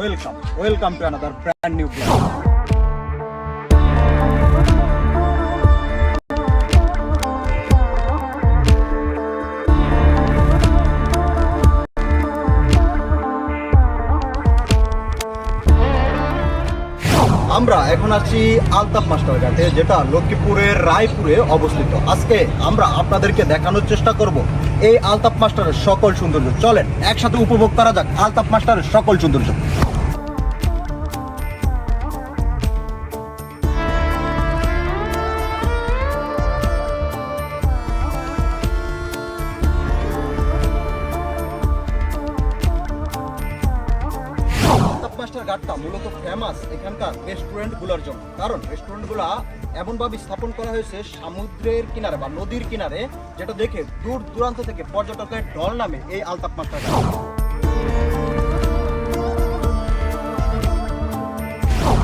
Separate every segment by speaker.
Speaker 1: Welcome welcome to another brand new blog আমরা এখন আছি আলতাফ মাস্টার ঘাটে, যেটা লক্ষ্মীপুরের রায়পুরে অবস্থিত। আজকে আমরা আপনাদেরকে দেখানোর চেষ্টা করব এই আলতাফ মাস্টারের সকল সৌন্দর্য। চলেন, একসাথে উপভোগ করা যাক আলতাফ মাস্টারের সকল সৌন্দর্য। মাস্টার ঘাটটা মূলত ফেমাস এখানকার রেস্টুরেন্টগুলোর জন্য। কারণ রেস্টুরেন্টগুলো এমনভাবে স্থাপন করা হয়েছে সমুদ্রের কিনারে বা নদীর কিনারে, যেটা দেখে দূর দূরান্ত থেকে পর্যটকের ঢল নামে এই আলতাফ মাস্টার ঘাট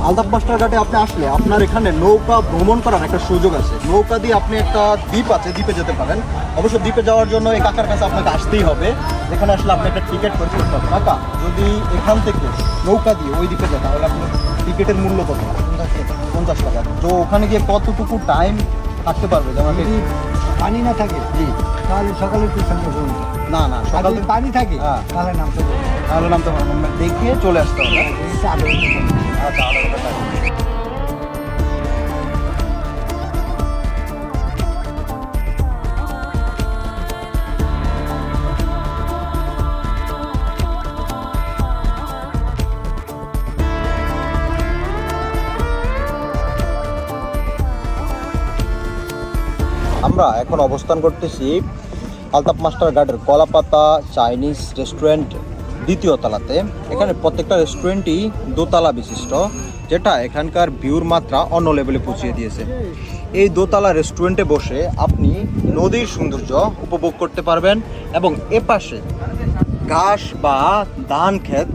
Speaker 1: আলতাফ মাস্টার ঘাটে আপনি আসলে আপনার এখানে নৌকা ভ্রমণ করার একটা সুযোগ আছে। নৌকা দিয়ে আপনি একটা দ্বীপ আছে, দ্বীপে যেতে পারেন। অবশ্য দ্বীপে যাওয়ার জন্য এই কাকার কাছে আপনাকে আসতেই হবে। যেখানে আসলে আপনি একটা টিকিট করে করতে হবে। কাকা যদি এখান থেকে নৌকা দিয়ে ওই দিকে যান তাহলে আপনার টিকিটের মূল্য কত? পঞ্চাশ টাকা। তো ওখানে গিয়ে কতটুকু টাইম থাকতে পারবে? যেমন
Speaker 2: যদি পানি না থাকে
Speaker 1: জি।
Speaker 2: তাহলে সকালে একটু সঙ্গে
Speaker 1: না না সকাল
Speaker 2: পানি থাকে
Speaker 1: হ্যাঁ।
Speaker 2: তাহলে নামতে হবে
Speaker 1: তাহলে নামতে পারবেন। না। দেখে চলে আসতে হবে। আচ্ছা আধা আমরা এখন অবস্থান করতেছি আলতাপ মাস্টার গার্ডের কলাপাতা চাইনিজ রেস্টুরেন্ট দ্বিতীয় তলাতে। এখানে প্রত্যেকটা রেস্টুরেন্টই দোতলা বিশিষ্ট, যেটা এখানকার ভিউর মাত্রা অন্য লেভেলে পৌঁছিয়ে দিয়েছে। এই দোতলা রেস্টুরেন্টে বসে আপনি নদীর সৌন্দর্য উপভোগ করতে পারবেন এবং এপাশে ঘাস বা ধান ক্ষেত,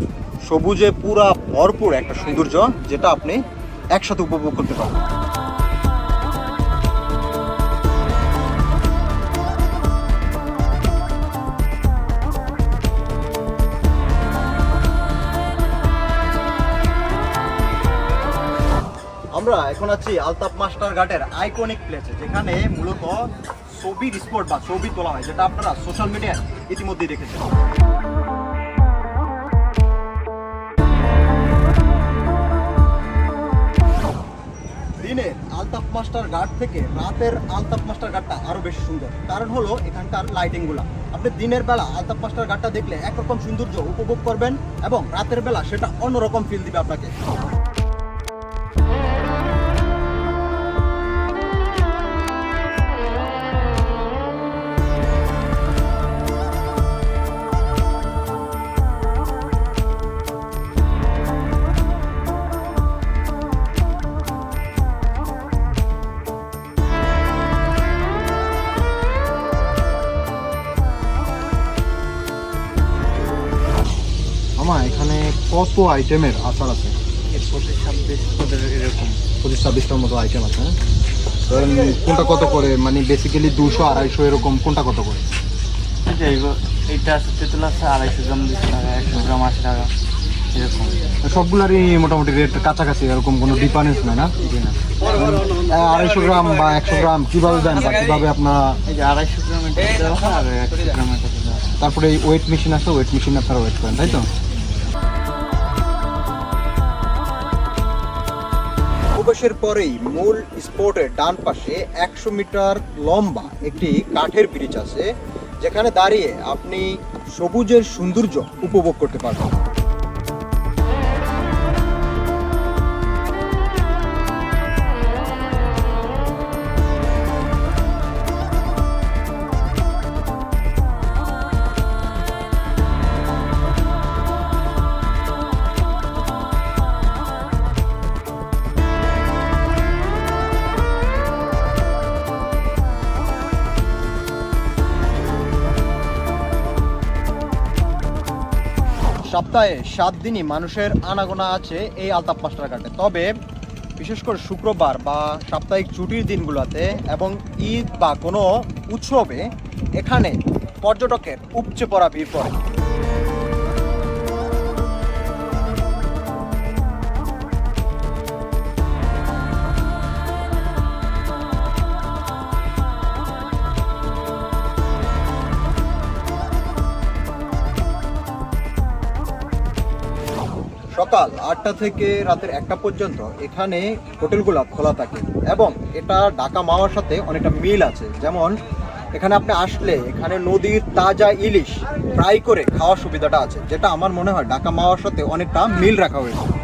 Speaker 1: সবুজে পুরা ভরপুর একটা সৌন্দর্য, যেটা আপনি একসাথে উপভোগ করতে পারবেন। এখন আছি আলতাফ মাস্টার ঘাটের আইকনিক প্লেসে যেখানে মূলত ছবির স্পট বা ছবি তোলা হয়, যেটা আপনারা সোশ্যাল মিডিয়ায় ইতিমধ্যেই দেখেছেন। দিনের আলতাফ মাস্টার ঘাট থেকে রাতের আলতাফ মাস্টার ঘাটটা আরও বেশি সুন্দর। কারণ হলো, এখানকার লাইটিংগুলা। আপনি দিনের বেলা আলতাফ মাস্টার ঘাটটা দেখলে একরকম সৌন্দর্য উপভোগ করবেন এবং রাতের বেলা সেটা অন্যরকম ফিল দিবে আপনাকে। কত আইটেমের আচার আছে।
Speaker 2: পঁচিশ
Speaker 1: ছাব্বিশটার মতো আইটেম আছে হ্যাঁ? কোনটা কত করে? মানে বেসিক্যালি দুশো আড়াইশো এরকম কোনটা কত করে?
Speaker 2: এইটা আছে তেঁতুল আছে আড়াইশো গ্রাম দুশো টাকা একশো গ্রাম আশি টাকা এরকম।
Speaker 1: সবগুলারই মোটামুটি রেট কাছাকাছি এরকম কোনো ডিফারেন্স নাই না? আড়াইশো গ্রাম বা একশো গ্রাম কীভাবে দেন বা কীভাবে আপনার
Speaker 2: আড়াইশো গ্রাম।
Speaker 1: তারপরে এই ওয়েট মেশিন আছে ওয়েট মেশিন আপনারা ওয়েট করেন তাই তো? প্রবেশের পরেই মূল স্পোর্টের ডান পাশে একশো মিটার লম্বা একটি কাঠের ব্রিজ আছে, যেখানে দাঁড়িয়ে আপনি সবুজের সৌন্দর্য উপভোগ করতে পারবেন। সপ্তাহে সাত দিনই মানুষের আনাগোনা আছে এই আলতাপ মাস্টার ঘাটে। তবে বিশেষ করে শুক্রবার বা সাপ্তাহিক ছুটির দিনগুলোতে এবং ঈদ বা কোনো উৎসবে এখানে পর্যটকের উপচে পড়া ভিড় পড়ে। সকাল আটটা থেকে রাতের একটা পর্যন্ত এখানে হোটেলগুলো খোলা থাকে এবং এটা ঢাকা মাওয়ার সাথে অনেকটা মিল আছে। যেমন, এখানে আপনি আসলে এখানে নদীর তাজা ইলিশ ফ্রাই করে খাওয়ার সুবিধাটা আছে, যেটা আমার মনে হয় ঢাকা মাওয়ার সাথে অনেকটা মিল রাখা হয়েছে।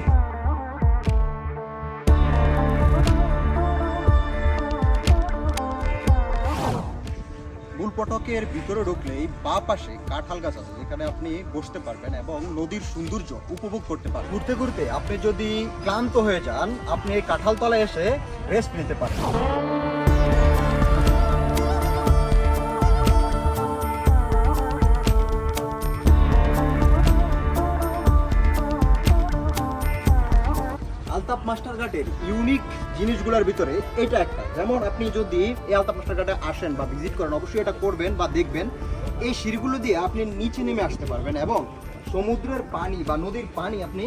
Speaker 1: মূল পটকের ভিতরে ঢুকলেই বা পাশে কাঁঠাল গাছ আছে, যেখানে আপনি বসতে পারবেন এবং নদীর সৌন্দর্য উপভোগ করতে পারবেন। ঘুরতে ঘুরতে আপনি যদি ক্লান্ত হয়ে যান, আপনি এই কাঁঠালতলায় এসে রেস্ট নিতে পারেন। মাস্টার ঘাটের ইউনিক জিনিসগুলোর ভিতরে এটা একটা। যেমন আপনি যদি এই আলতাপ মাস্টার ঘাটে আসেন বা ভিজিট করেন, অবশ্যই এটা করবেন বা দেখবেন। এই সিঁড়িগুলো দিয়ে আপনি নিচে নেমে আসতে পারবেন এবং সমুদ্রের পানি বা নদীর পানি আপনি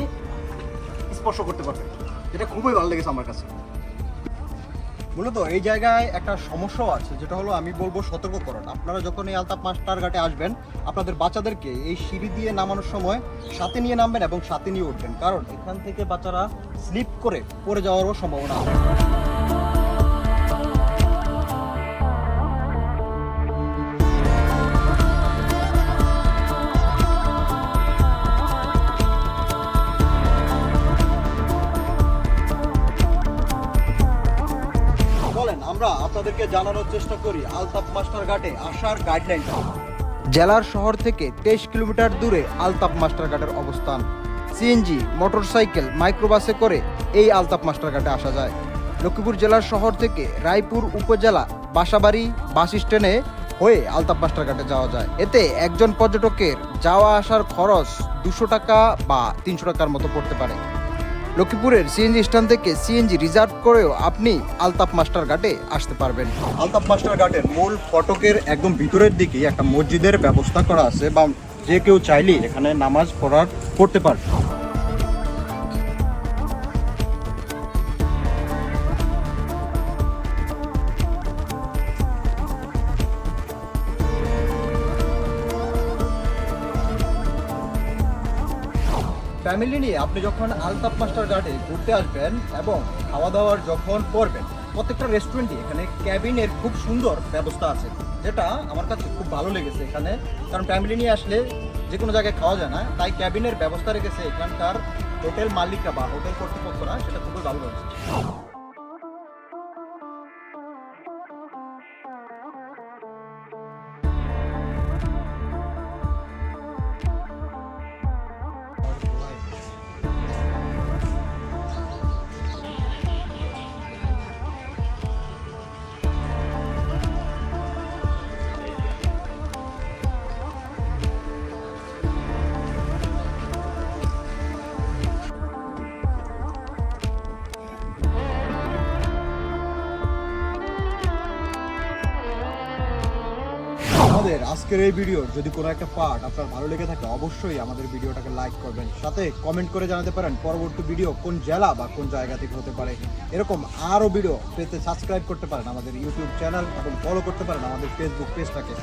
Speaker 1: স্পর্শ করতে পারবেন। এটা খুবই ভালো লেগেছে আমার কাছে। মূলত এই জায়গায় একটা সমস্যাও আছে, যেটা হলো আমি বলব সতর্ককরণ। আপনারা যখন এই আলতাপ মাস্টার ঘাটে আসবেন, আপনাদের বাচ্চাদেরকে এই সিঁড়ি দিয়ে নামানোর সময় সাথে নিয়ে নামবেন এবং সাথে নিয়ে উঠবেন। কারণ এখান থেকে বাচ্চারা স্লিপ করে পড়ে যাওয়ারও সম্ভাবনা আছে। জানানোর চেষ্টা করি। আলতাপ মাস্টার ঘাটে আসার গাইডলাইনটা জেলার শহর থেকে তেইশ কিলোমিটার দূরে আলতাপ মাস্টার ঘাটের অবস্থান। সিএনজি মোটরসাইকেল মাইক্রোবাসে করে এই আলতাপ মাস্টার ঘাটে আসা যায়। লক্ষ্মীপুর জেলার শহর থেকে রায়পুর উপজেলা বাসাবাড়ি বাস স্ট্যান্ডে হয়ে আলতাপ মাস্টার ঘাটে যাওয়া যায়। এতে একজন পর্যটকের যাওয়া আসার খরচ দুশো টাকা বা তিনশো টাকার মতো পড়তে পারে। লক্ষ্মীপুরের সিএনজি স্ট্যান্ড থেকে সিএনজি রিজার্ভ করেও আপনি আলতাফ মাস্টার ঘাটে আসতে পারবেন। আলতাফ মাস্টার ঘাটের মূল ফটকের একদম ভিতরের দিকে একটা মসজিদের ব্যবস্থা করা আছে বা যে কেউ চাইলে এখানে নামাজ পড়ার পড়তে পারবে। ফ্যামিলি নিয়ে আপনি যখন আলতাপ মাস্টার গার্ডে ঘুরতে আসবেন এবং খাওয়া দাওয়ার যখন করবেন, প্রত্যেকটা রেস্টুরেন্টে এখানে ক্যাবিনের খুব সুন্দর ব্যবস্থা আছে, যেটা আমার কাছে খুব ভালো লেগেছে এখানে। কারণ ফ্যামিলি নিয়ে আসলে যে কোনো জায়গায় খাওয়া যায় না, তাই ক্যাবিনের ব্যবস্থা রেখেছে এখানকার হোটেল মালিকরা বা হোটেল কর্তৃপক্ষরা, সেটা খুবই ভালো লেগেছে আমাদের আজকের এই ভিডিওর যদি কোনো একটা পার্ট আপনার ভালো লেগে থাকে, অবশ্যই আমাদের ভিডিওটাকে লাইক করবেন। সাথে কমেন্ট করে জানাতে পারেন পরবর্তী ভিডিও কোন জেলা বা কোন জায়গা থেকে হতে পারে। এরকম আরও ভিডিও পেতে সাবস্ক্রাইব করতে পারেন আমাদের ইউটিউব চ্যানেল এবং ফলো করতে পারেন আমাদের ফেসবুক পেজটাকে